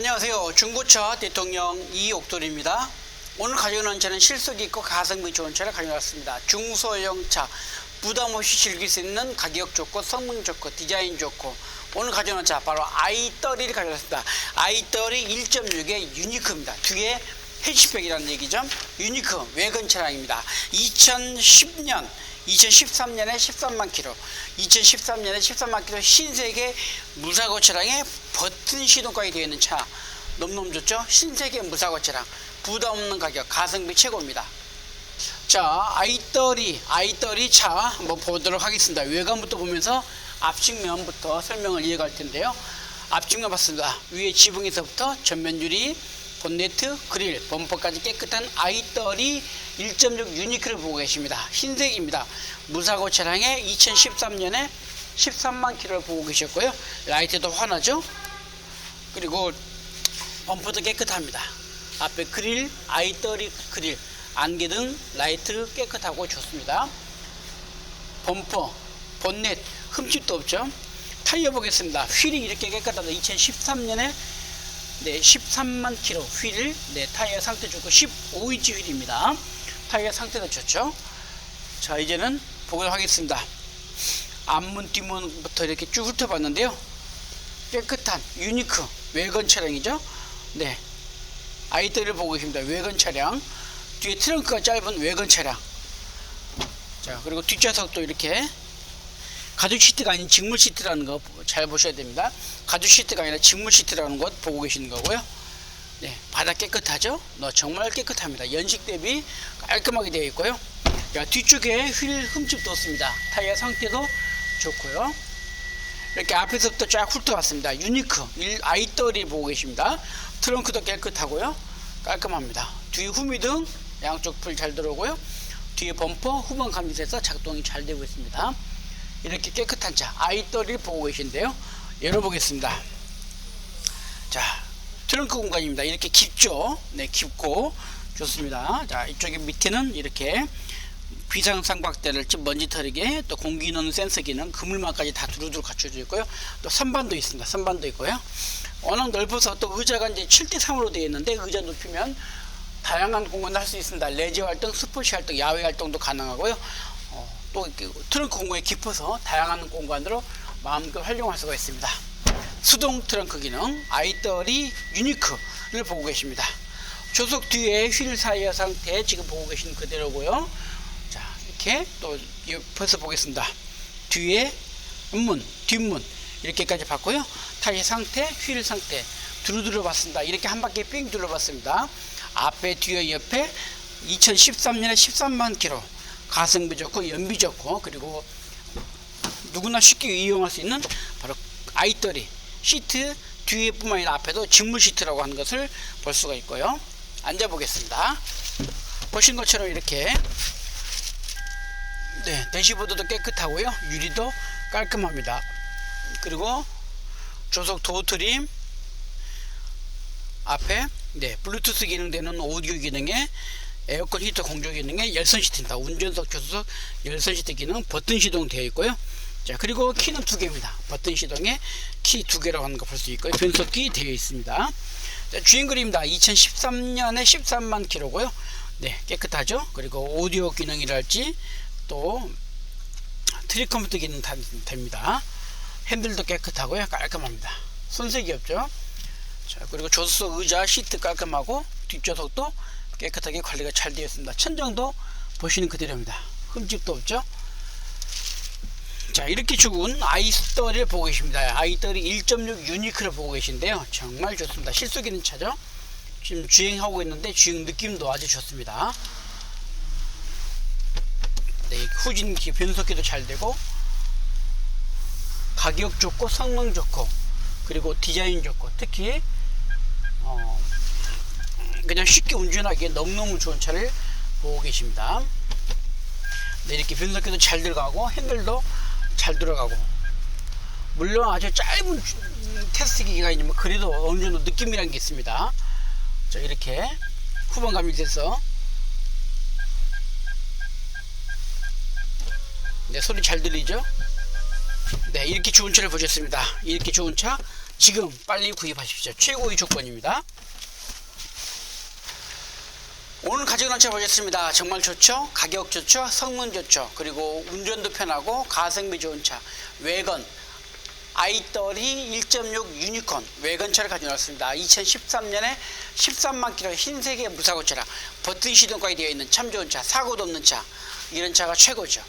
안녕하세요. 중고차 대통령 이옥돌입니다. 오늘 가져오는 차는 실속 있고 가성비 좋은 차를 가져왔습니다. 중소형 차, 부담 없이 즐길 수 있는 가격 좋고 성능 좋고 디자인 좋고 오늘 가져오는 차 바로 i30를 가져왔습니다. i30 1.6의 유니크입니다. 뒤에 해시백이라는 얘기죠. 유니크 외근 차량입니다. 2010년 2013년에 13만 킬로, 2013년에 13만 킬로 신세계 무사고 차량에 버튼 시동까지 되어 있는 차 너무너무 좋죠? 신세계 무사고 차량 부담 없는 가격 가성비 최고입니다. 자, i30, i30 차 한번 보도록 하겠습니다. 외관부터 보면서 앞측면부터 설명을 이어갈 텐데요. 앞측면 봤습니다. 위에 지붕에서부터 전면 유리, 본네트, 그릴, 범퍼까지 깨끗한 i30 1.6 유니크를 보고 계십니다. 흰색입니다. 무사고 차량에 2013년에 13만 킬로를 보고 계셨고요. 라이트도 환하죠. 그리고 범퍼도 깨끗합니다. 앞에 그릴, i30 그릴, 안개등, 라이트 깨끗하고 좋습니다. 범퍼, 본넷, 흠집도 없죠. 타이어 보겠습니다. 휠이 이렇게 깨끗하다. 2013년에 네, 13만 킬로 휠, 네, 타이어 상태 좋고 15인치 휠입니다. 타이어 상태도 좋죠. 자, 이제는 보도록 하겠습니다. 앞문, 뒷문부터 이렇게 쭉 훑어봤는데요. 깨끗한 유니크 외건 차량이죠. 네, 아이들을 보고 계십니다. 외건 차량. 뒤에 트렁크가 짧은 외건 차량. 자, 그리고 뒷좌석도 이렇게 가죽 시트가 아닌 직물 시트라는 거 잘 보셔야 됩니다. 가죽 시트가 아니라 직물 시트라는 것 보고 계시는 거고요. 네, 바닥 깨끗하죠? 너 정말 깨끗합니다. 연식 대비 깔끔하게 되어 있고요. 자, 뒤쪽에 휠 흠집도 없습니다. 타이어 상태도 좋고요. 이렇게 앞에서부터 쫙 훑어봤습니다. 유니크 i30 보고 계십니다. 트렁크도 깨끗하고요. 깔끔합니다. 뒤 후미등 양쪽 풀잘 들어오고요. 뒤에 범퍼 후방 감지돼서 작동이 잘 되고 있습니다. 이렇게 깨끗한 차 i30를 보고 계신데요. 열어보겠습니다. 자, 트렁크 공간입니다. 이렇게 깊죠? 네, 깊고 좋습니다. 자, 이쪽에 밑에는 이렇게 비상 삼각대를 즉 먼지 털이게 또 공기 넣는 센서 기능 그물망까지 다 두루두루 갖춰져 있고요. 또 선반도 있습니다. 선반도 있고요. 워낙 넓어서 또 의자가 이제 7대 3으로 되어 있는데 의자 높이면 다양한 공간을 할 수 있습니다. 레저 활동, 스포츠 활동, 야외 활동도 가능하고요. 어, 또 트렁크 공간이 깊어서 다양한 공간으로 마음껏 활용할 수가 있습니다. 수동 트렁크 기능 i30 유니크를 보고 계십니다. 조석 뒤에 휠 사이어 상태 지금 보고 계시는 그대로고요. 자 이렇게 또 옆에서 보겠습니다. 뒤에 앞문, 뒷문 이렇게까지 봤고요. 타이어 상태, 휠 상태 두루두루 봤습니다. 이렇게 한 바퀴 삥 둘러봤습니다. 앞에 뒤에 옆에 2013년에 13만 킬로 가성비 좋고 연비 좋고 그리고 누구나 쉽게 이용할 수 있는 바로 i30 시트 뒤에뿐만 아니라 앞에도 직물 시트라고 하는 것을 볼 수가 있고요. 앉아 보겠습니다. 보신 것처럼 이렇게 네 대시보드도 깨끗하고요. 유리도 깔끔합니다. 그리고 조석 도어 트림 앞에 네 블루투스 기능되는 오디오 기능에 에어컨 히터 공조 기능에 열선 시트입니다. 운전석 조수석 열선 시트 기능 버튼 시동 되어 있고요. 자 그리고 키는 두 개입니다. 버튼 시동에 키 두 개라고 하는 거 볼 수 있고요. 변속기 되어 있습니다. 자, 주행 거리입니다. 2013년에 13만 킬로고요. 네 깨끗하죠. 그리고 오디오 기능이랄지 또 트리 컴퓨터 기능 다 됩니다. 핸들도 깨끗하고요. 깔끔합니다. 손색이 없죠. 자 그리고 조수석 의자 시트 깔끔하고 뒷좌석도 깨끗하게 관리가 잘 되어 있습니다. 천장도 보시는 그대로입니다. 흠집도 없죠. 자 이렇게 죽은 i30를 보고 계십니다. i30 1.6 유니크를 보고 계신데요. 정말 좋습니다. 실속 있는 차죠. 지금 주행하고 있는데 주행 느낌도 아주 좋습니다. 네, 후진기 변속기도 잘 되고 가격 좋고 성능 좋고 그리고 디자인 좋고 특히 어, 그냥 쉽게 운전하기에 너무너무 좋은 차를 보고 계십니다. 네, 이렇게 변속기도 잘 들어가고 핸들도 잘 들어가고 물론 아주 짧은 테스트 기간이지만 그래도 어느 정도 느낌이라는 게 있습니다. 자 이렇게 후방 감지돼서 네 소리 잘 들리죠? 네 이렇게 좋은 차를 보셨습니다. 이렇게 좋은 차 지금 빨리 구입하십시오. 최고의 조건입니다. 오늘 가지고 난차 보셨습니다. 정말 좋죠? 가격 좋죠? 성능 좋죠? 그리고 운전도 편하고 가성비 좋은 차. 외건 i30 1.6 유니콘 외건차를 가지고 왔습니다. 2013년에 13만 킬로 흰색의 무사고 차라 버튼 시동까지 되어 있는 참 좋은 차, 사고도 없는 차. 이런 차가 최고죠.